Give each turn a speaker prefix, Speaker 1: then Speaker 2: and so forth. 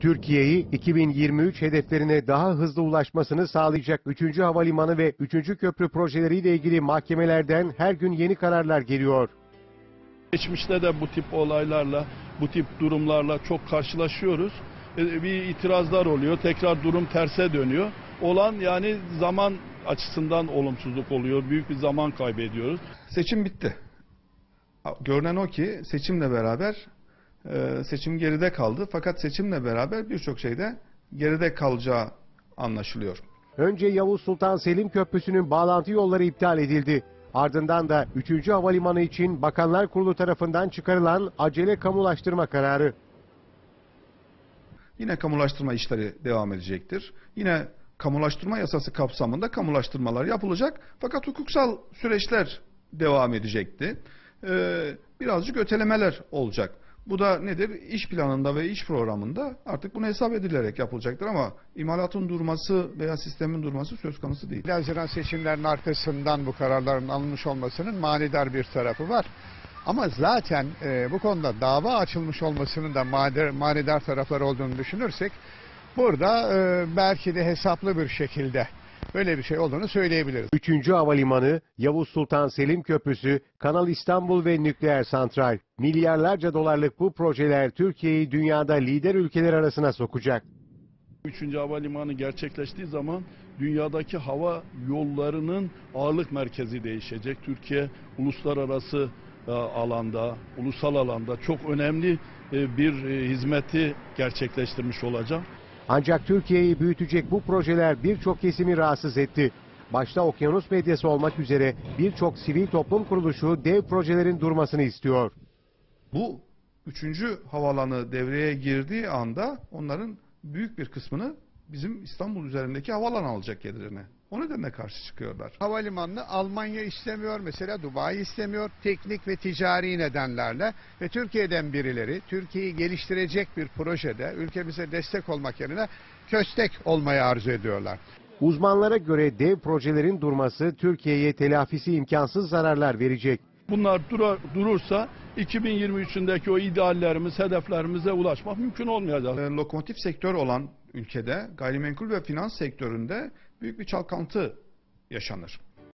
Speaker 1: Türkiye'yi 2023 hedeflerine daha hızlı ulaşmasını sağlayacak 3. havalimanı ve 3. köprü projeleriyle ilgili mahkemelerden her gün yeni kararlar geliyor.
Speaker 2: Geçmişte de bu tip olaylarla, bu tip durumlarla çok karşılaşıyoruz. E, Bir itirazlar oluyor, tekrar durum terse dönüyor. Olan yani zaman açısından olumsuzluk oluyor, büyük bir zaman kaybediyoruz.
Speaker 3: Seçim bitti. Görünen o ki seçimle beraber seçim geride kaldı. Fakat seçimle beraber birçok şeyde geride kalacağı anlaşılıyor.
Speaker 1: Önce Yavuz Sultan Selim Köprüsü'nün bağlantı yolları iptal edildi. Ardından da 3. havalimanı için Bakanlar Kurulu tarafından çıkarılan acele kamulaştırma kararı.
Speaker 3: Yine kamulaştırma işleri devam edecektir. Yine kamulaştırma yasası kapsamında kamulaştırmalar yapılacak. Fakat hukuksal süreçler devam edecekti. Ee, birazcık ötelemeler olacak. Bu da nedir? İş planında ve iş programında artık bunu hesap edilerek yapılacaktır ama imalatın durması veya sistemin durması söz konusu değil.
Speaker 4: Haziran seçimlerinin arkasından bu kararların alınmış olmasının manidar bir tarafı var. Ama zaten e, bu konuda dava açılmış olmasının da manidar, manidar tarafları olduğunu düşünürsek burada e, belki de hesaplı bir şekilde böyle bir şey olduğunu söyleyebiliriz.
Speaker 1: 3. havalimanı, Yavuz Sultan Selim Köprüsü, Kanal İstanbul ve nükleer santral. Milyarlarca dolarlık bu projeler Türkiye'yi dünyada lider ülkeler arasına sokacak.
Speaker 2: Üçüncü havalimanı gerçekleştiği zaman dünyadaki hava yollarının ağırlık merkezi değişecek. Türkiye uluslararası e, alanda, ulusal alanda çok önemli e, bir e, hizmeti gerçekleştirmiş olacak.
Speaker 1: Ancak Türkiye'yi büyütecek bu projeler birçok kesimi rahatsız etti. Başta okyanus medyası olmak üzere birçok sivil toplum kuruluşu dev projelerin durmasını istiyor.
Speaker 3: Bu üçüncü havalanı devreye girdiği anda onların büyük bir kısmını bizim İstanbul üzerindeki havalan alacak gelirine. O nedenle karşı çıkıyorlar.
Speaker 4: Havalimanını Almanya istemiyor, mesela Dubai istemiyor, teknik ve ticari nedenlerle ve Türkiye'den birileri Türkiye'yi geliştirecek bir projede ülkemize destek olmak yerine köstek olmayı arzu ediyorlar.
Speaker 1: Uzmanlara göre dev projelerin durması Türkiye'ye telafisi imkansız zararlar verecek.
Speaker 2: Bunlar durursa 2023'ündeki o ideallerimiz, hedeflerimize ulaşmak mümkün olmayacak.
Speaker 3: E, Lokomotif sektör olan ülkede gayrimenkul ve finans sektöründe büyük bir çalkantı yaşanır.